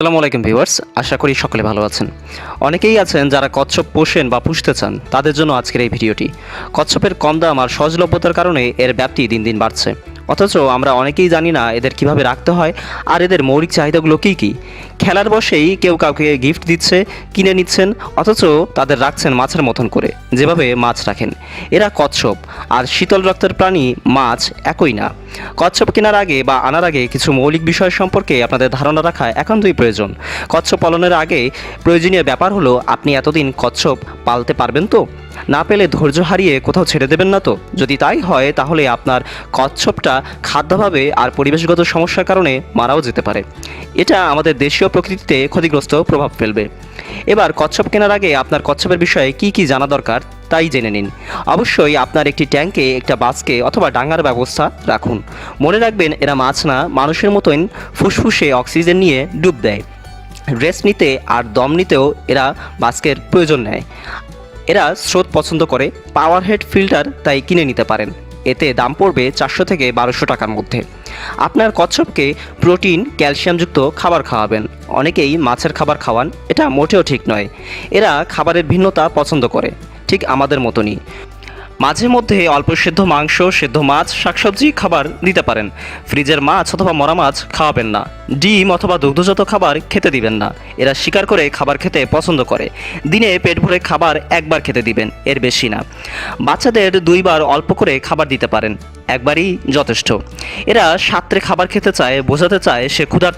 আসসালামু আলাইকুম ভিউয়ার্স, আশা করি সকলে ভালো আছেন। অনেকেই আছেন যারা কচ্ছপ পোষেন বা পুষতে চান, তাদের জন্য আজকের এই ভিডিওটি। কচ্ছপের কম দাম আর সহজলভ্যতার কারণে এর ব্যাপ্তি দিন দিন বাড়ছে। অথচ আমরা অনেকেই জানি না এদের কীভাবে রাখতে হয়, আর এদের মৌলিক চাহিদাগুলো কী কী? খেলার বসেই কেউ কাউকে গিফট দিচ্ছে, কিনে নিচ্ছেন, অথচ তাদের রাখছেন মাছের মতন করে, যেভাবে মাছ রাখেন। এরা কচ্ছপ, আর শীতল রক্তের প্রাণী মাছ একই না। কচ্ছপ কেনার আগে বা আনার আগে কিছু মৌলিক বিষয় সম্পর্কে আপনাদের ধারণা রাখা একান্তই প্রয়োজন। কচ্ছপ পালনের আগে প্রয়োজনীয় ব্যাপার হলো, আপনি এতদিন কচ্ছপ পালতে পারবেন তো? না পেলে ধৈর্য হারিয়ে কোথাও ছেড়ে দেবেন না তো? যদি তাই হয়, তাহলে আপনার কচ্ছপটা খাদ্যভাবে আর পরিবেশগত সমস্যার কারণে মারাও যেতে পারে। এটা আমাদের দেশীয় প্রকৃতিতে ক্ষতিগ্রস্ত প্রভাব ফেলবে। এবার কচ্ছপ কেনার আগে আপনার কচ্ছপের বিষয়ে কি কি জানা দরকার, তাই জেনে নিন। অবশ্যই আপনার একটি ট্যাঙ্কে, একটা বাসকে অথবা ডাঙ্গার ব্যবস্থা রাখুন। মনে রাখবেন, এরা মাছ না, মানুষের মতোই ফুসফুসে অক্সিজেন নিয়ে ডুব দেয়। রেস্ট নিতে আর দম নিতেও এরা বাস্কের প্রয়োজন নেয়। এরা স্রোত পছন্দ করে পাওয়ার হেড ফিল্টার তাই কিনে নিতে পারেন। এতে দাম পড়বে চারশো থেকে বারোশো টাকার মধ্যে। আপনার কচ্ছপকে প্রোটিন, ক্যালসিয়ামযুক্ত খাবার খাওয়াবেন। অনেকেই মাছের খাবার খাওয়ান, এটা মোটেও ঠিক নয়। এরা খাবারের ভিন্নতা পছন্দ করে, ঠিক আমাদের মতনই। মাঝে মধ্যে অল্প সেদ্ধ মাংস, সেদ্ধ মাছ, শাকসবজি, খাবার দিতে পারেন। ফ্রিজের মাছ অথবা মরা মাছ খাওয়াবেন না। ডিম অথবা দুগ্ধজাত খাবার খেতে দিবেন না। এরা শিকার করে খাবার খেতে পছন্দ করে। দিনে পেট ভরে খাবার একবার খেতে দিবেন, এর বেশি না। বাচ্চাদের দুইবার অল্প করে খাবার দিতে পারেন। একবারই যথেষ্ট। এরা সাত্রে খাবার খেতে চায়, বোঝাতে চায় সে ক্ষুধার্ত